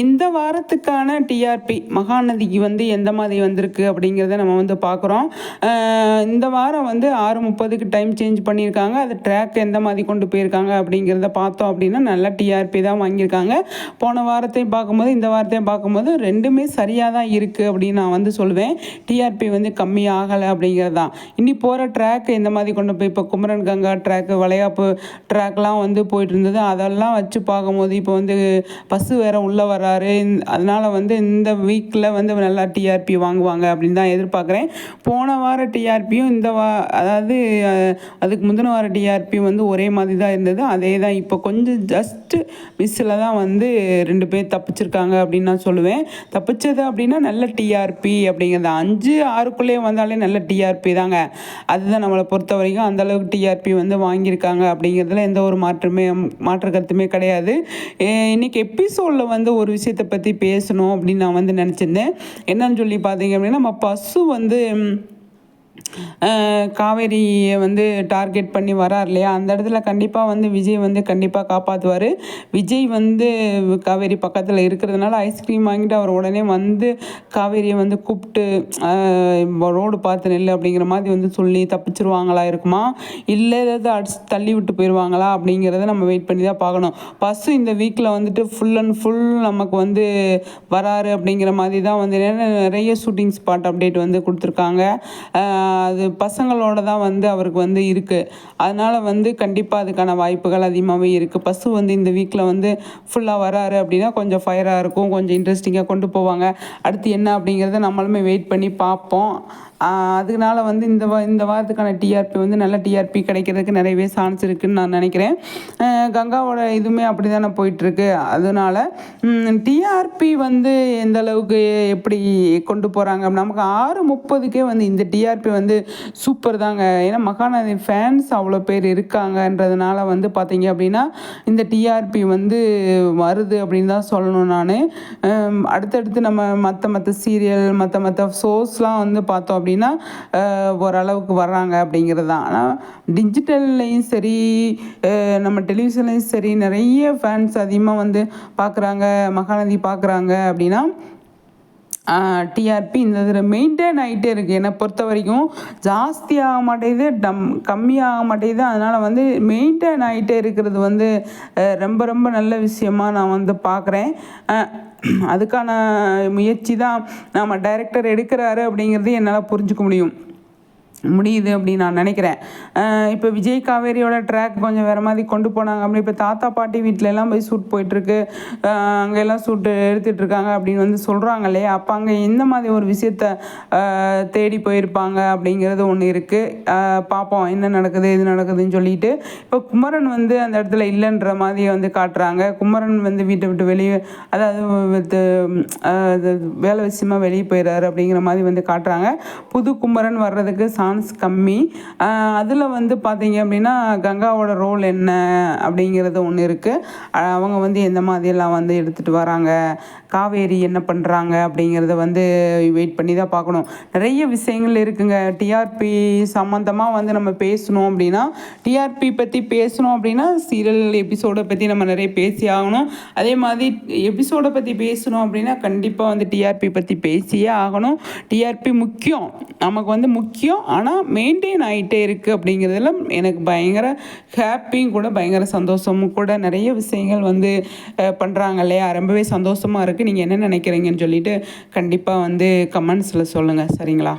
இந்த வாரத்துக்கான டிஆர்பி மகாநதிக்கு வந்து எந்த மாதிரி வந்திருக்கு அப்படிங்கிறத நம்ம வந்து பார்க்குறோம். இந்த வாரம் வந்து ஆறு முப்பதுக்கு டைம் சேஞ்ச் பண்ணியிருக்காங்க. அது ட்ராக் எந்த மாதிரி கொண்டு போயிருக்காங்க அப்படிங்கிறத பார்த்தோம் அப்படின்னா நல்லா டிஆர்பி தான் வாங்கியிருக்காங்க. போன வாரத்தையும் பார்க்கும்போது இந்த வாரத்தையும் பார்க்கும்போது ரெண்டுமே சரியாக தான் இருக்குது அப்படின்னு நான் வந்து சொல்லுவேன் டிஆர்பி வந்து கம்மி ஆகலை அப்படிங்கிறது தான். இனி போகிற ட்ராக் எந்த மாதிரி கொண்டு போய் இப்போ குமரன் கங்கா ட்ராக்கு வளையாப்பு ட்ராக்லாம் வந்து போயிட்டு இருந்தது. அதெல்லாம் வச்சு பார்க்கும்போது இப்போ வந்து பஸ்ஸு வேறு உள்ளே வர வராரு அதனால் வந்து இந்த வீக்கில் வந்து நல்லா டிஆர்பி வாங்குவாங்க அப்படின்னு தான் எதிர்பார்க்குறேன். போன வார டிஆர்பியும் இந்த வா அதாவது அதுக்கு முந்தின வார டிஆர்பி வந்து ஒரே மாதிரி தான் இருந்தது. அதே தான் இப்போ கொஞ்சம் ஜஸ்ட்டு மிஸ்ஸில் தான் வந்து ரெண்டு பேர் தப்பிச்சிருக்காங்க அப்படின்னு நான் சொல்லுவேன். தப்பிச்சது அப்படின்னா நல்ல டிஆர்பி அப்படிங்கிறது. அஞ்சு ஆறுக்குள்ளேயே வந்தாலே நல்ல டிஆர்பி தாங்க. அதுதான் நம்மளை பொறுத்த வரைக்கும் அந்தளவுக்கு டிஆர்பி வந்து வாங்கியிருக்காங்க அப்படிங்கிறதுல எந்த ஒரு மாற்றமே மாற்று கருத்துமே கிடையாது. இன்றைக்கி எபிசோடில் வந்து ஒரு விஷயத்தை பற்றி பேசணும் அப்படின்னு நான் வந்து நினச்சிருந்தேன். என்னன்னு சொல்லி பார்த்தீங்க அப்படின்னா நம்ம பசு வந்து காவேரியை வந்து டார்கெட் பண்ணி வரார் இல்லையா? அந்த இடத்துல கண்டிப்பாக வந்து விஜய் வந்து கண்டிப்பாக காப்பாற்றுவார் விஜய் வந்து காவேரி பக்கத்தில் இருக்கிறதுனால ஐஸ்கிரீம் வாங்கிட்டு அவர் உடனே வந்து காவேரியை வந்து கூப்பிட்டு ரோடு பார்த்து நெல் அப்படிங்கிற மாதிரி வந்து சொல்லி தப்பிச்சிருவாங்களா இருக்குமா? இல்லை ஏதாவது அடிச்சு தள்ளி விட்டு போயிடுவாங்களா அப்படிங்கிறத நம்ம வெயிட் பண்ணி தான் பார்க்கணும். பஸ்ஸு இந்த வீக்கில் வந்துட்டு ஃபுல் அண்ட் ஃபுல் நமக்கு வந்து வராரு அப்படிங்கிற மாதிரி தான் வந்து நிறைய ஷூட்டிங் ஸ்பாட் அப்டேட் வந்து கொடுத்துருக்காங்க. அது பசங்களோட தான் வந்து அவருக்கு வந்து இருக்குது அதனால் வந்து கண்டிப்பாக அதுக்கான வாய்ப்புகள் அதிகமாகவே இருக்குது பசு வந்து இந்த வீக்கில் வந்து ஃபுல்லாக வராரு அப்படின்னா கொஞ்சம் ஃபயராக இருக்கும். கொஞ்சம் இன்ட்ரெஸ்டிங்காக கொண்டு போவாங்க. அடுத்து என்ன அப்படிங்கிறத நம்மளுமே வெயிட் பண்ணி பார்ப்போம். அதனால வந்து இந்த வா இந்த வாரத்துக்கான டிஆர்பி வந்து நல்ல டிஆர்பி கிடைக்கிறதுக்கு நிறையவே சான்ஸ் இருக்குதுன்னு நான் நினைக்கிறேன். கங்காவோட இதுவுமே அப்படி தானே போயிட்டுருக்கு. அதனால் டிஆர்பி வந்து எந்த அளவுக்கு எப்படி கொண்டு போகிறாங்க நமக்கு ஆறு முப்பதுக்கே வந்து இந்த டிஆர்பி வந்து சூப்பர் தாங்க. ஏன்னா மகாநதி ஃபேன்ஸ் அவ்வளோ பேர் இருக்காங்கன்றதுனால வந்து பார்த்தீங்க அப்படின்னா இந்த டிஆர்பி வந்து வருது அப்படின்னு தான் சொல்லணும் நான். அடுத்தடுத்து நம்ம மற்ற மற்ற சீரியல் மற்ற மற்ற ஷோஸ்லாம் வந்து பார்த்தோம் அப்படின்னா ஓரளவுக்கு வர்றாங்க அப்படிங்கிறது தான். ஆனால் டிஜிட்டல்லையும் சரி நம்ம டெலிவிஷன்லையும் சரி நிறைய ஃபேன்ஸ் அதிகமாக வந்து பார்க்குறாங்க மகாநதி பார்க்குறாங்க அப்படின்னா டிஆர்பி இந்த இதில் மெயின்டைன் ஆகிட்டே இருக்குது என்னை பொறுத்த வரைக்கும் ஜாஸ்தி ஆக மாட்டேங்குது டம் கம்மியாக மாட்டேங்குது. அதனால் வந்து மெயின்டைன் ஆகிட்டே இருக்கிறது வந்து ரொம்ப ரொம்ப நல்ல விஷயமாக நான் வந்து பார்க்குறேன் அதுக்கான முயற்சி தான் நம்ம டைரக்டர் எடுக்கிறாரு அப்படிங்கிறது என்னால் புரிஞ்சுக்க முடியும். முடியுது அப்படின்னு நான் நினைக்கிறேன். இப்போ விஜய் காவேரியோட ட்ராக் கொஞ்சம் வேறு மாதிரி கொண்டு போனாங்க. அப்படி இப்போ தாத்தா பாட்டி வீட்டிலலாம் போய் ஷூட் போயிட்டுருக்கு. அங்கெல்லாம் ஷூட்டு எடுத்துகிட்டு இருக்காங்க அப்படின்னு வந்து சொல்கிறாங்க இல்லையா? அப்போ அங்கே எந்த மாதிரி ஒரு விஷயத்த தேடி போயிருப்பாங்க அப்படிங்கிறது ஒன்று இருக்குது பார்ப்போம் என்ன நடக்குது இது நடக்குதுன்னு சொல்லிட்டு. இப்போ குமரன் வந்து அந்த இடத்துல இல்லைன்ற மாதிரி வந்து காட்டுறாங்க. குமரன் வந்து வீட்டை விட்டு வெளியே அதாவது வேலை விஷயமா வெளியே போயிடுறாரு அப்படிங்கிற மாதிரி வந்து காட்டுறாங்க. புது குமரன் வர்றதுக்கு சா சான்ஸ் கம்மி. அதில் வந்து பார்த்தீங்க அப்படின்னா கங்காவோட ரோல் என்ன அப்படிங்கிறது ஒன்று இருக்குது அவங்க வந்து எந்த மாதிரியெல்லாம் வந்து எடுத்துகிட்டு வராங்க? காவேரி என்ன பண்ணுறாங்க அப்படிங்கிறத வந்து வெயிட் பண்ணி தான் பார்க்கணும். நிறைய விஷயங்கள் இருக்குங்க. டிஆர்பி சம்மந்தமாக வந்து நம்ம பேசணும் அப்படின்னா டிஆர்பி பற்றி பேசணும் அப்படின்னா சீரியல் எபிசோடை பற்றி நம்ம நிறைய பேசி ஆகணும். அதே மாதிரி எபிசோடை பற்றி பேசணும் அப்படின்னா கண்டிப்பாக வந்து டிஆர்பி பற்றி பேசியே ஆகணும். டிஆர்பி முக்கியம். நமக்கு வந்து முக்கியம். ஆனால் மெயின்டைன் ஆகிட்டே இருக்குது அப்படிங்கிறதுல எனக்கு பயங்கர ஹாப்பியும் கூட பயங்கர சந்தோஷமும் கூட நிறைய விஷயங்கள் வந்து பண்ணுறாங்க இல்லையா? ரொம்பவே சந்தோஷமாக இருக்குது நீங்கள் என்ன நினைக்கிறீங்கன்னு சொல்லிட்டு கண்டிப்பாக வந்து கமெண்ட்ஸில் சொல்லுங்கள் சரிங்களா?